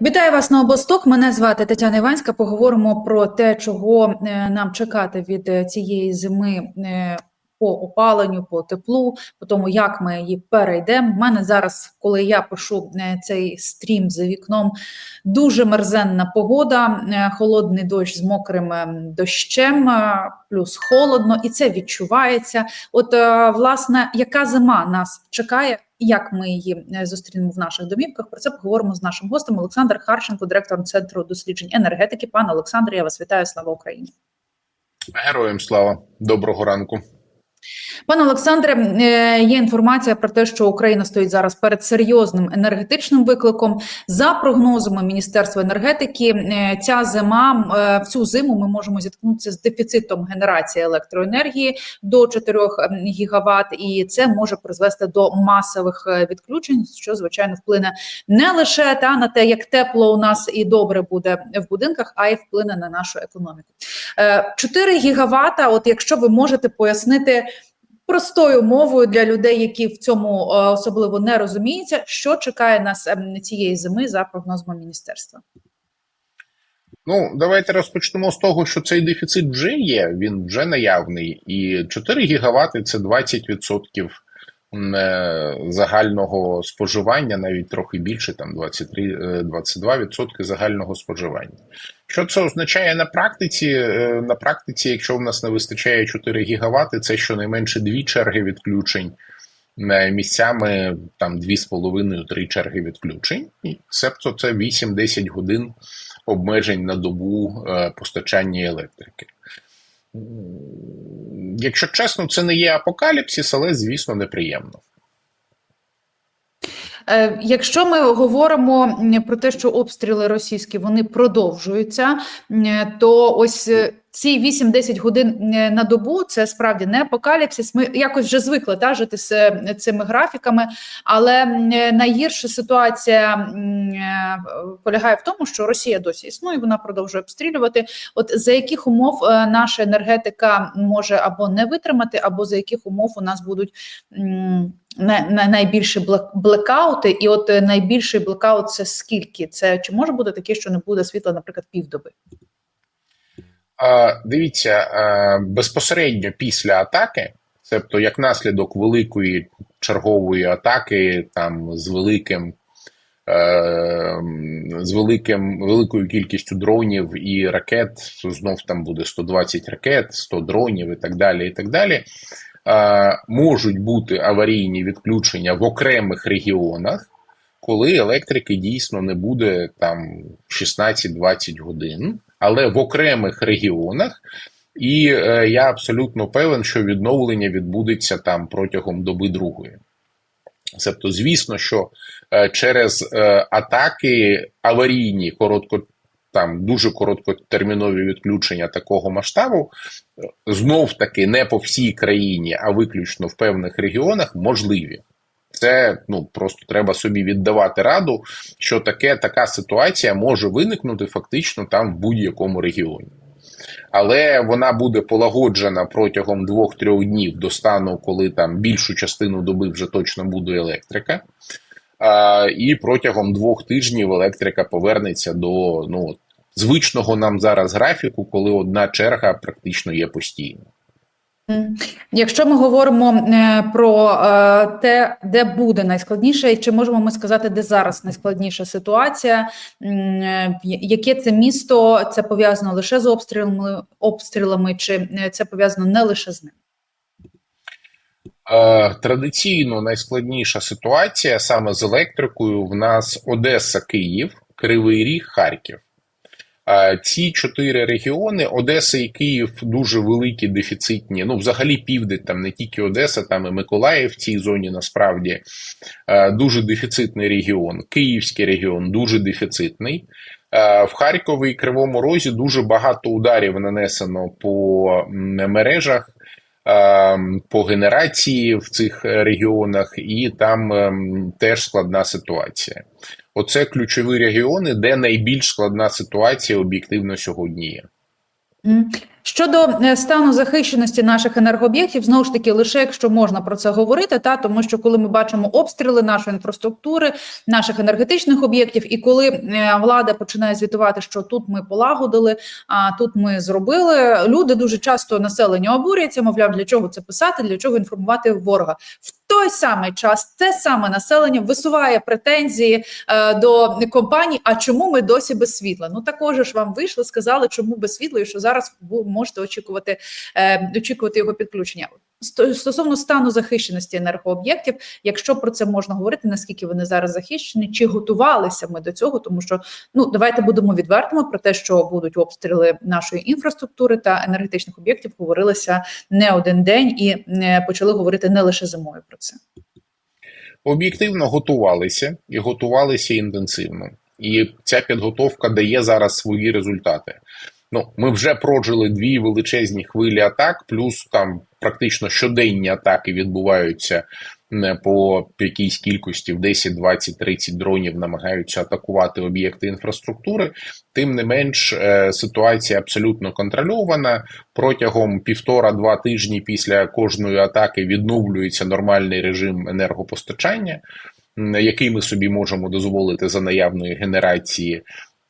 Вітаю вас на обосток. Мене звати Тетяна Іванська. Поговоримо про те, чого е, нам чекати від е, цієї зими е, по опаленню, по теплу, по тому, як ми її перейдемо. У мене зараз, коли я пишу цей стрім за вікном, дуже мерзенна погода, холодний дощ з мокрим е, дощем, плюс холодно, і це відчувається. От, власне, яка зима нас чекає? Як ми її е, зустрінемо в наших домівках? Про це поговоримо з нашим гостем Олександр Харченко, директором центру досліджень енергетики. Пане Олександре, я вас вітаю. Слава Україні. Героям слава доброго ранку. Пане Олександре, е, є інформація про те, що Україна стоїть зараз перед серйозним енергетичним викликом. За прогнозами Міністерства енергетики, е, ця зима е, в цю зиму ми можемо зіткнутися з дефіцитом генерації електроенергії до 4 гігават, і це може призвести до масових відключень, що звичайно вплине не лише та на те, як тепло у нас і добре буде в будинках, а й вплине на нашу економіку. Е, 4 гігавата. От якщо ви можете пояснити простою мовою для людей, які в цьому е, особливо не розуміються, що чекає нас ем, цієї зими за прогнозами міністерства. Ну, давайте розпочнемо з того, що цей дефіцит вже є, він вже наявний, і 4 гігавати це 20% е, загального споживання, навіть трохи більше, там 23, е, 22% загального споживання. Що це означає на практиці? Е, На практиці, якщо в нас не вистачає 4 гігавати, це щонайменше дві черги відключень. е, Місцями там 2,5-3 черги відключень, себто це 8-10 годин обмежень на добу е, постачання електрики. Якщо чесно, це не є апокаліпсис, але звісно неприємно. Е, Якщо ми говоримо про те, що обстріли російські вони продовжуються, то ось е, ці 8-10 годин на добу це справді не апокаліпсис. Ми якось вже звикли та, жити з е, цими графіками, але найгірша ситуація полягає в тому, що Росія досі існує, вона продовжує обстрілювати. От за яких умов наша енергетика може або не витримати, або за яких умов у нас будуть найбільші блек- блекаути, і от е, найбільший блекаут це скільки? Це чи може бути таке, що не буде світла, наприклад, півдоби? Дивіться, а, безпосередньо після атаки, тобто як наслідок великої чергової атаки, там з великим. е, З великим великою кількістю дронів і ракет, знов там буде 120 ракет, 100 дронів і так далі. І так далі. Е, Можуть бути аварійні відключення в окремих регіонах, коли електрики дійсно не буде там 16-20 годин, але в окремих регіонах. І е, я абсолютно певен, що відновлення відбудеться там протягом доби другої. Тобто, звісно, що е, через атаки аварійні, коротко там дуже короткотермінові відключення такого масштабу, знов таки не по всій країні, а виключно в певних регіонах можливі. Це ну просто треба собі віддавати раду, що таке така ситуація може виникнути фактично там в будь-якому регіоні. Але вона буде полагоджена протягом 2-3 днів до стану, коли там більшу частину доби вже точно буде електрика. А, і протягом двох тижнів електрика повернеться до ну, звичного нам зараз графіку, коли одна черга практично є постійно. Якщо ми говоримо е, про е, те, де буде найскладніше, і чи можемо ми сказати, де зараз найскладніша ситуація, е, яке це місто, це пов'язано лише з обстрілами, обстрілами, чи це пов'язано не лише з ним? Традиційно найскладніша ситуація саме з електрикою в нас Одеса, Київ, Кривий Ріг, Харків. Ці чотири регіони, Одеса і Київ, дуже великі дефіцитні. Ну, взагалі, південь, там не тільки Одеса, там і Миколаїв в цій зоні насправді дуже дефіцитний регіон. Київський регіон дуже дефіцитний. В Харкові і Кривому Розі дуже багато ударів нанесено по мережах по генерації в цих регіонах, і там ем, теж складна ситуація. Оце ключові регіони, де найбільш складна ситуація об'єктивно сьогодні є. Щодо е, стану захищеності наших енергооб'єктів, знову ж таки, лише якщо можна про це говорити, та тому що коли ми бачимо обстріли нашої інфраструктури, наших енергетичних об'єктів, і коли е, влада починає звітувати, що тут ми полагодили, а тут ми зробили. Люди дуже часто населення обурюється, мовляв, для чого це писати, для чого інформувати ворога. В той самий час те саме населення висуває претензії е, до компаній. А чому ми досі без світла? Ну також ж вам вийшли, сказали, чому без світла, і що зараз можете очікувати е, очікувати його підключення. Стосовно стану захищеності енергооб'єктів, якщо про це можна говорити, наскільки вони зараз захищені, чи готувалися ми до цього? Тому що ну давайте будемо відвертими про те, що будуть обстріли нашої інфраструктури та енергетичних об'єктів, говорилося не один день і е, почали говорити не лише зимою про це. Об'єктивно готувалися і готувалися інтенсивно. І ця підготовка дає зараз свої результати. Ну, ми вже прожили дві величезні хвилі атак, плюс там практично щоденні атаки відбуваються по якійсь кількості в 10, 20, 30 дронів намагаються атакувати об'єкти інфраструктури. Тим не менш, е, ситуація абсолютно контрольована. Протягом півтора-два тижні після кожної атаки відновлюється нормальний режим енергопостачання, який ми собі можемо дозволити за наявної генерації.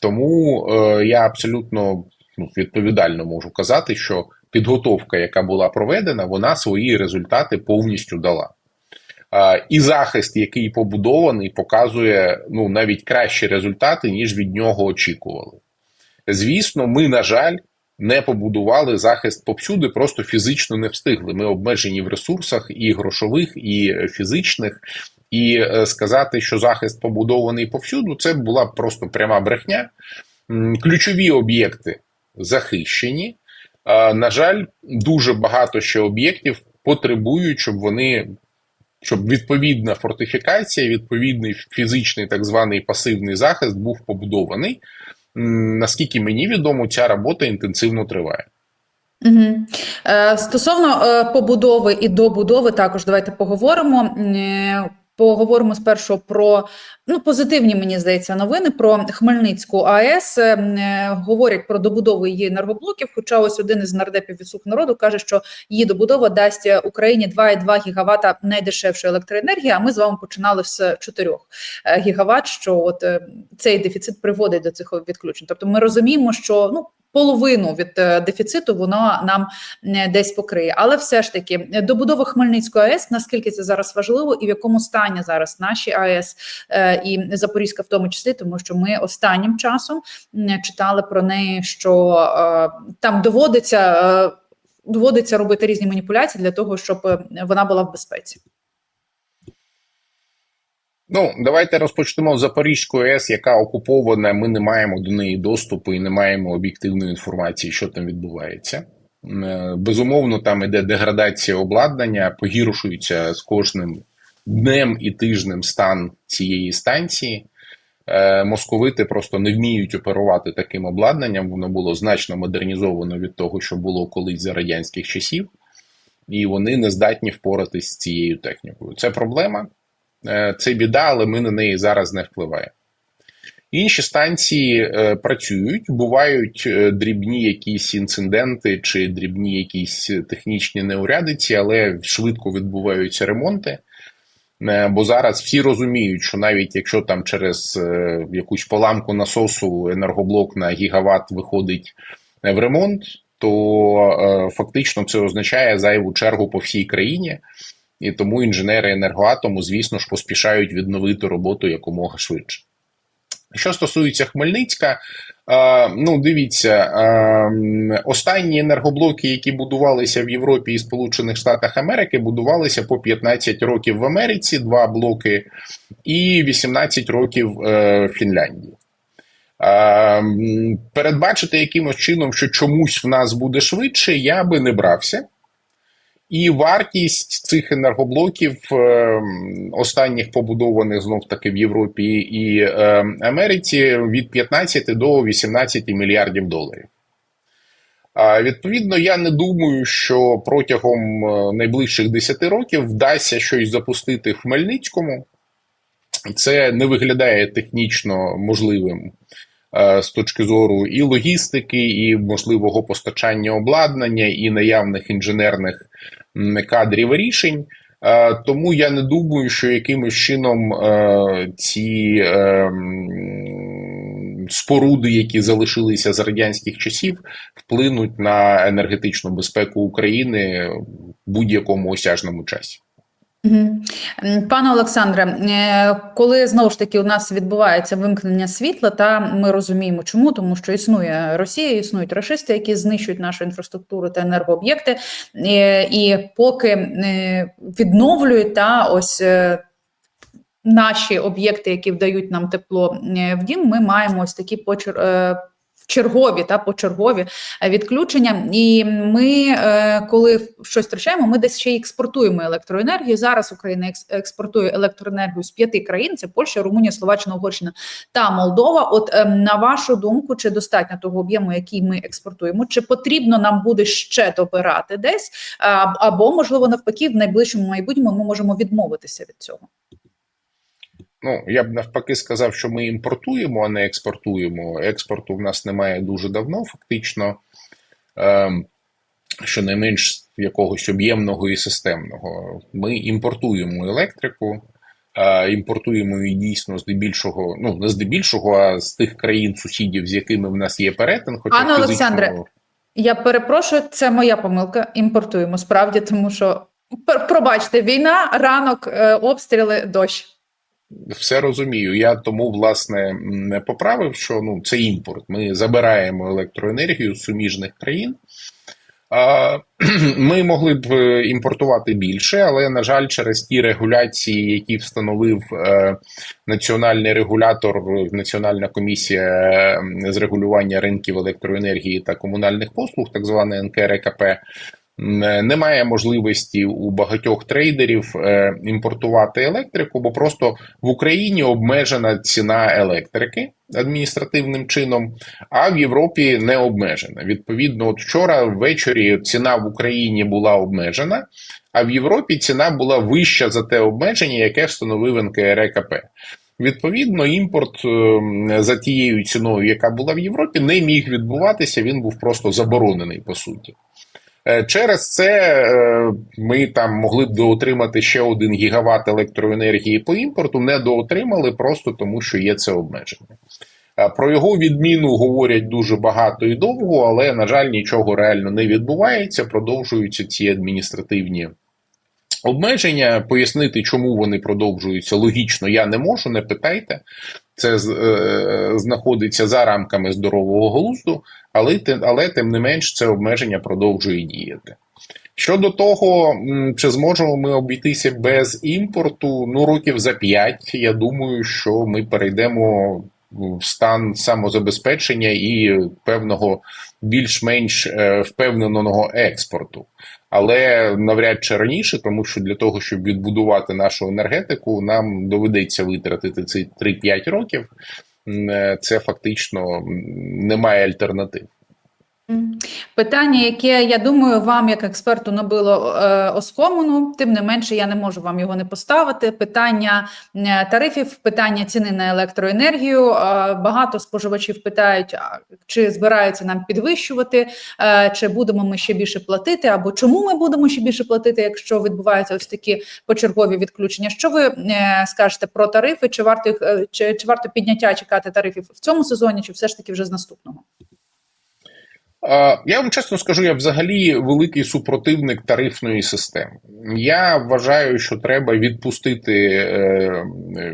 Тому е, я абсолютно ну, відповідально можу казати, що підготовка, яка була проведена, вона свої результати повністю дала. А, і захист, який побудований, показує ну, навіть кращі результати, ніж від нього очікували. Звісно, ми, на жаль, не побудували захист повсюди, просто фізично не встигли. Ми обмежені в ресурсах і грошових, і фізичних. І е, сказати, що захист побудований повсюду, це була просто пряма брехня. Ключові об'єкти захищені. Е, На жаль, дуже багато ще об'єктів потребують, щоб вони. Щоб відповідна фортифікація, відповідний фізичний так званий пасивний захист був побудований. Наскільки мені відомо, ця робота інтенсивно триває. Угу. Е, стосовно е, побудови і добудови, також давайте поговоримо. Е, Поговоримо спершу про ну позитивні, мені здається, новини про Хмельницьку АЕС. Е, е, говорять про добудову її енергоблоків. Хоча ось один із нардепів від «Слуг народу каже, що її добудова дасть Україні 2,2 гігавата найдешевшої електроенергії. А ми з вами починали з 4 гігават. Що от е, цей дефіцит приводить до цих відключень. Тобто, ми розуміємо, що ну половину від е, дефіциту воно нам е, десь покриє. Але все ж таки, добудова Хмельницької АЕС, наскільки це зараз важливо, і в якому стані зараз наші АЕС е, і Запорізька, в тому числі, тому що ми останнім часом читали про неї, що там доводиться. Доводиться робити різні маніпуляції для того, щоб вона була в безпеці. Ну, давайте розпочнемо з Запорізької АЕС, яка окупована. Ми не маємо до неї доступу і не маємо об'єктивної інформації, що там відбувається. Е, Безумовно, там іде деградація обладнання, погіршується з кожним днем і тижнем стан цієї станції. Е, Московити просто не вміють оперувати таким обладнанням. Воно було значно модернізовано від того, що було колись за радянських часів, і вони не здатні впоратись з цією технікою. Це проблема. Е, Це біда, але ми на неї зараз не впливаємо. Інші станції е, працюють, бувають е, дрібні якісь інциденти чи дрібні якісь технічні неурядиці, але швидко відбуваються ремонти. Е, Бо зараз всі розуміють, що навіть якщо там через е, якусь поламку насосу енергоблок на гігават виходить е, в ремонт, то е, фактично це означає зайву чергу по всій країні. І тому інженери енергоатому, звісно ж, поспішають відновити роботу якомога швидше. Що стосується Хмельницька, е, ну дивіться, е, останні енергоблоки, які будувалися в Європі і Сполучених Штатах Америки, будувалися по 15 років в Америці, два блоки, і 18 років е, в Фінляндії. Передбачити якимось чином, що чомусь в нас буде швидше, я би не брався. І вартість цих енергоблоків е, останніх побудованих знов таки в Європі і е, Америці від 15 до 18 мільярдів доларів. Відповідно, я не думаю, що протягом е, найближчих 10 років вдасться щось запустити в Хмельницькому. Це не виглядає технічно можливим з точки зору і логістики, і можливого постачання обладнання, і наявних інженерних кадрів рішень. Е, Тому я не думаю, що якимось чином е, ці е, споруди, які залишилися з радянських часів, вплинуть на енергетичну безпеку України в будь-якому осяжному часі. Пане Олександре, е, коли знову ж таки у нас відбувається вимкнення світла, та ми розуміємо, чому тому, що існує Росія, існують рашисти, які знищують нашу інфраструктуру та енергооб'єкти, Е, і поки е, відновлюють та ось. Наші об'єкти, які вдають нам тепло в дім, ми маємо ось такі почер... е, чергові та почергові е, відключення. І ми, е, коли щось втрачаємо, ми десь ще й експортуємо електроенергію. Зараз Україна екс- експортує електроенергію з п'яти країн: це Польща, Румунія, Словаччина, Угорщина та Молдова. От е, на вашу думку, чи достатньо того об'єму, який ми експортуємо, чи потрібно нам буде ще добирати десь, або можливо навпаки, в найближчому майбутньому ми можемо відмовитися від цього. Ну, я б навпаки сказав, що ми імпортуємо, а не експортуємо. Експорту в нас немає дуже давно, фактично, ем, щонайменш якогось об'ємного і системного. Ми імпортуємо електрику, е, імпортуємо її дійсно здебільшого, ну не здебільшого, а з тих країн-сусідів, з якими в нас є перетин. Хоча Пане фізично- Олександре, Я перепрошую, це моя помилка. Імпортуємо справді, тому що пробачте, війна, ранок, е, обстріли, дощ. Все розумію. Я тому власне не поправив, що ну це імпорт. Ми забираємо електроенергію з суміжних країн. Ми могли б е, імпортувати більше, але на жаль, через ті регуляції, які встановив е, національний регулятор, е, Національна комісія з регулювання ринків електроенергії та комунальних послуг, так зване НКРКП, немає можливості у багатьох трейдерів е, імпортувати електрику, бо просто в Україні обмежена ціна електрики адміністративним чином, а в Європі не обмежена. Відповідно, от вчора ввечері ціна в Україні була обмежена, а в Європі ціна була вища за те обмеження, яке встановив НКРКП. Відповідно, імпорт е, за тією ціною, яка була в Європі, не міг відбуватися. Він був просто заборонений по суті. Е, Через це е, ми там могли б доотримати ще один гігават електроенергії по імпорту, не доотримали просто тому, що є це обмеження. Е, Про його відміну говорять дуже багато і довго, але на жаль, нічого реально не відбувається. Продовжуються ці адміністративні обмеження. Пояснити, чому вони продовжуються логічно, я не можу, не питайте. Це е, знаходиться за рамками здорового глузду, але, але тим не менш це обмеження продовжує діяти. Щодо того, чи зможемо ми обійтися без імпорту, ну років за 5, я думаю, що ми перейдемо в стан самозабезпечення і певного більш-менш е, впевненого експорту. Але навряд чи раніше, тому що для того, щоб відбудувати нашу енергетику, нам доведеться витратити ці 3-5 років. Е, Це фактично немає альтернатив. Питання, яке я думаю, вам як експерту набило е, оскомину, тим не менше, я не можу вам його не поставити. Питання е, тарифів, питання ціни на електроенергію. Е, багато споживачів питають, чи збираються нам підвищувати, е, чи будемо ми ще більше платити, або чому ми будемо ще більше платити, якщо відбуваються ось такі почергові відключення. Що ви е, скажете про тарифи? Чи варто їх, е, чи, чи варто підняття чекати тарифів в цьому сезоні, чи все ж таки вже з наступного? Я вам чесно скажу, я взагалі великий супротивник тарифної системи. Я вважаю, що треба відпустити е,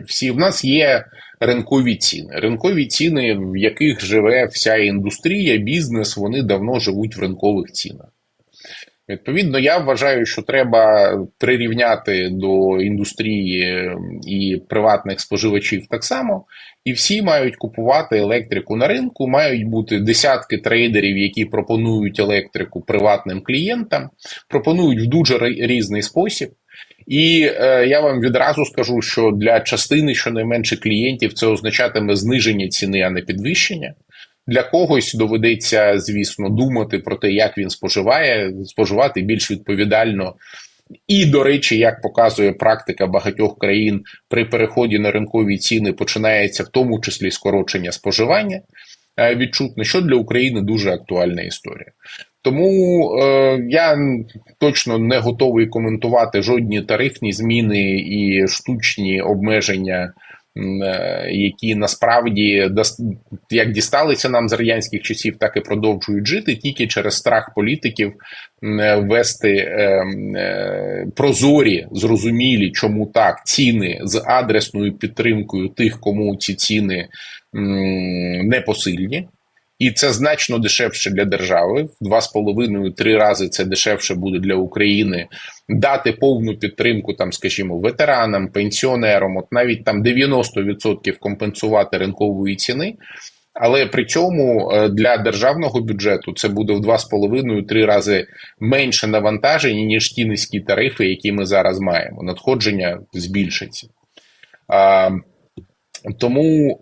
всі. В нас є ринкові ціни. Ринкові ціни, в яких живе вся індустрія, бізнес, вони давно живуть в ринкових цінах. Відповідно, я вважаю, що треба прирівняти до індустрії і приватних споживачів так само, і всі мають купувати електрику на ринку. Мають бути десятки трейдерів, які пропонують електрику приватним клієнтам, пропонують в дуже різний спосіб. І е, я вам відразу скажу, що для частини щонайменше клієнтів це означатиме зниження ціни, а не підвищення. Для когось доведеться, звісно, думати про те, як він споживає, споживати більш відповідально І, до речі, як показує практика багатьох країн, при переході на ринкові ціни починається в тому числі скорочення споживання е, відчутно, що для України дуже актуальна історія. Тому е, я точно не готовий коментувати жодні тарифні зміни і штучні обмеження, які насправді як дісталися нам з радянських часів, так і продовжують жити тільки через страх політиків е, ввести е, е, прозорі, зрозумілі, чому так, ціни з адресною підтримкою тих, кому ці ціни не непосильні. І це значно дешевше для держави. В два з половиною три рази це дешевше буде для України дати повну підтримку, там, скажімо, ветеранам, пенсіонерам, от навіть там 90% компенсувати ринкової ціни. Але при цьому е, для державного бюджету це буде в два з половиною три рази менше навантаження, ніж ті низькі тарифи, які ми зараз маємо. Надходження збільшиться. А, тому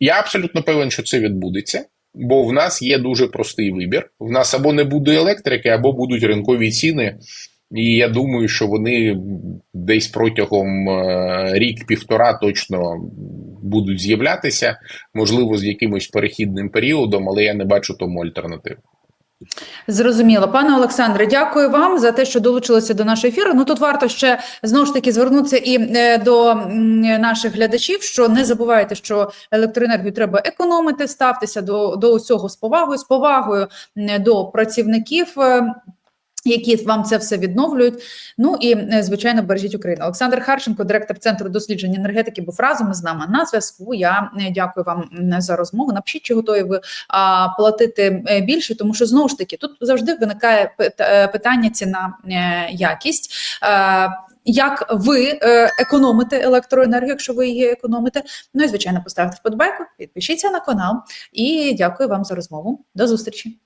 я абсолютно певен, що це відбудеться. Бо в нас є дуже простий вибір. В нас або не буде електрики, або будуть ринкові ціни. І я думаю, що вони десь протягом е, рік-півтора точно будуть з'являтися, можливо, з якимось перехідним періодом, але я не бачу тому альтернативи. Зрозуміло, пане Олександре, дякую вам за те, що долучилися до нашого ефіру. Ну тут варто ще знову ж таки звернутися і е, до наших глядачів, що не забувайте, що електроенергію треба економити, ставтеся до, до усього з повагою, з повагою до працівників. Які вам це все відновлюють? Ну і е, звичайно бережіть Україну. Олександр Харченко, директор центру досліджень енергетики, був разом із нами на зв'язку. Я е, дякую вам за розмову. Напишіть, чи готові ви платити е, більше, тому що знову ж таки тут завжди виникає питання ціна якість. Як ви економите електроенергію, якщо ви її економите? Ну і звичайно, поставте вподобайку, підпишіться на канал і дякую вам за розмову. До зустрічі.